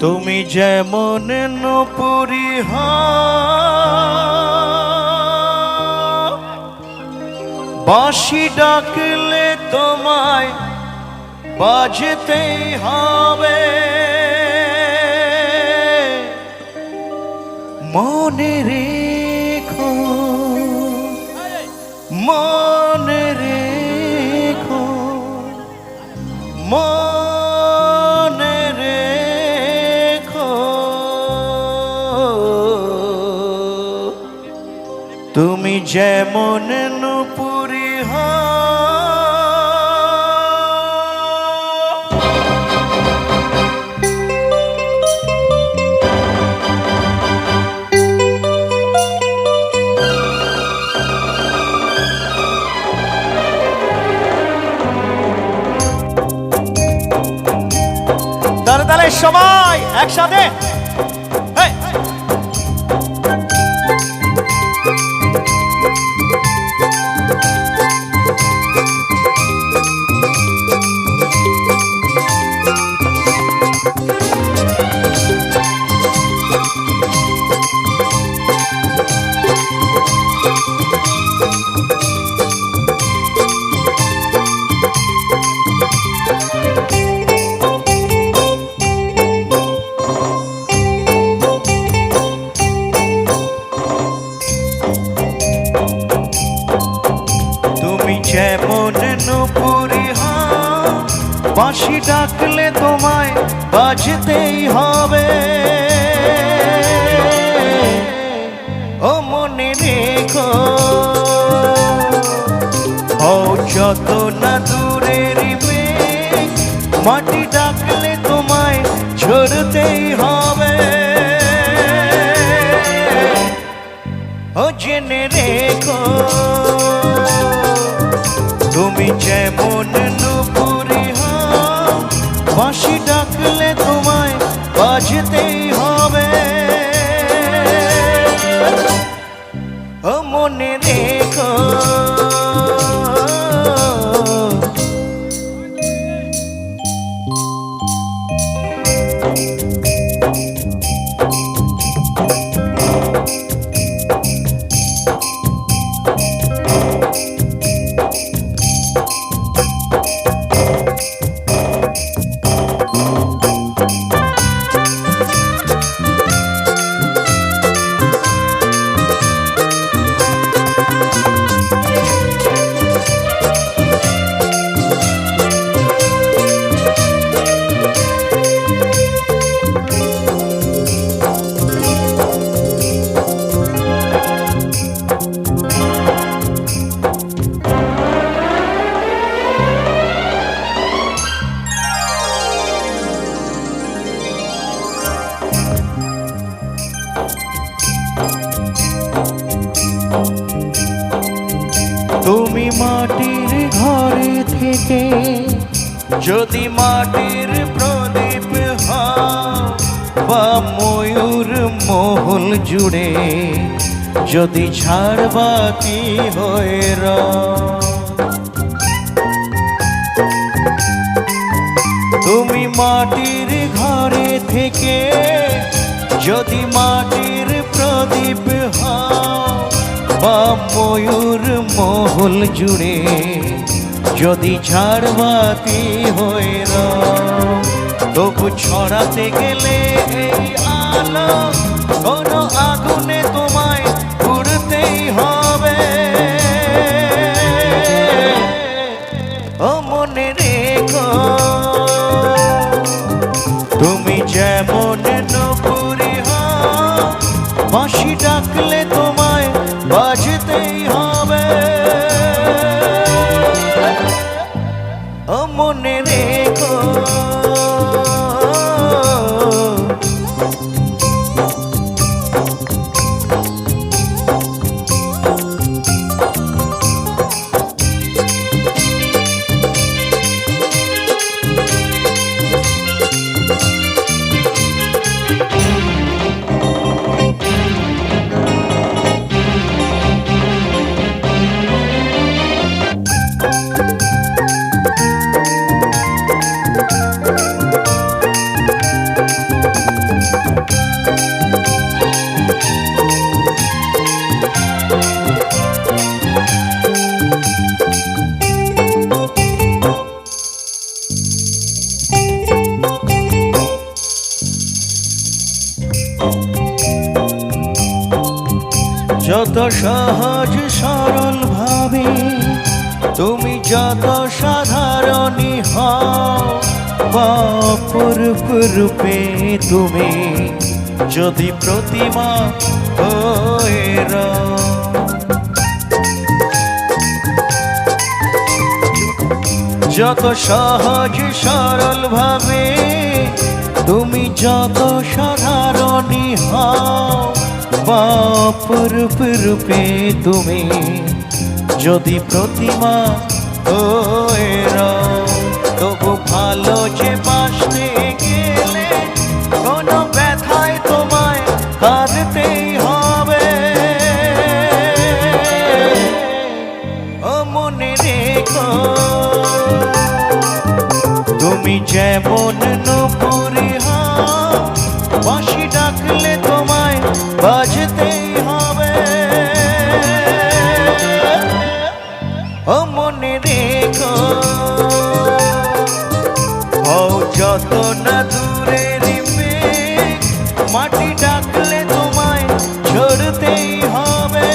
তুমি যেমন নপুরি বাঁশি ডাকলে তোমায় বাজতেই হবে। মনে রেখো মনে রেখো মনে তুমি যেমন নুপুরি তাহলে সবাই একসাথে বাঁশি ডাকলে তোমায় বাজতেই হবে। ও মনে রেখো ও যত না দূরের মাটি ডাকলে তোমায় ঝরতেই হবে। ও জেনে রেখো, তুমি যেমন নুপুরি থেকে যদি মাটির প্রদীপ বা ময়ূর মহল জুড়ে, যদি ঝাড়বাতি হয়ে তুমি মাটির ঘরে থেকে, যদি মাটির প্রদীপ হও বা ময়ূর মহল জুড়ে যদি ঝাড়বাতি হয়ে তবু ছড়াতে গেলে এই আলো যত সহজ সরল ভাবে, তুমি যত সাধারণী হও রূপে তুমি যদি প্রতিমা হয়ে যত সহজ সরল ভাবে, তুমি যত সাধারণী হও বা অপরূপ রূপে তুমি যদি প্রতিমা হয়ে তবু ভালো যে বাসতে গেলে কোনো ব্যথায় তোমায় কাঁদতেই হবে। ও মনে রেখো, তুমি যেমন নপুরি যত না দূরে রিপে মাটি ডাকলে তোমায় ছড়তেই হবে।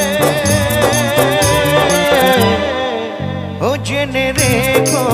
ও জেনে রেখো।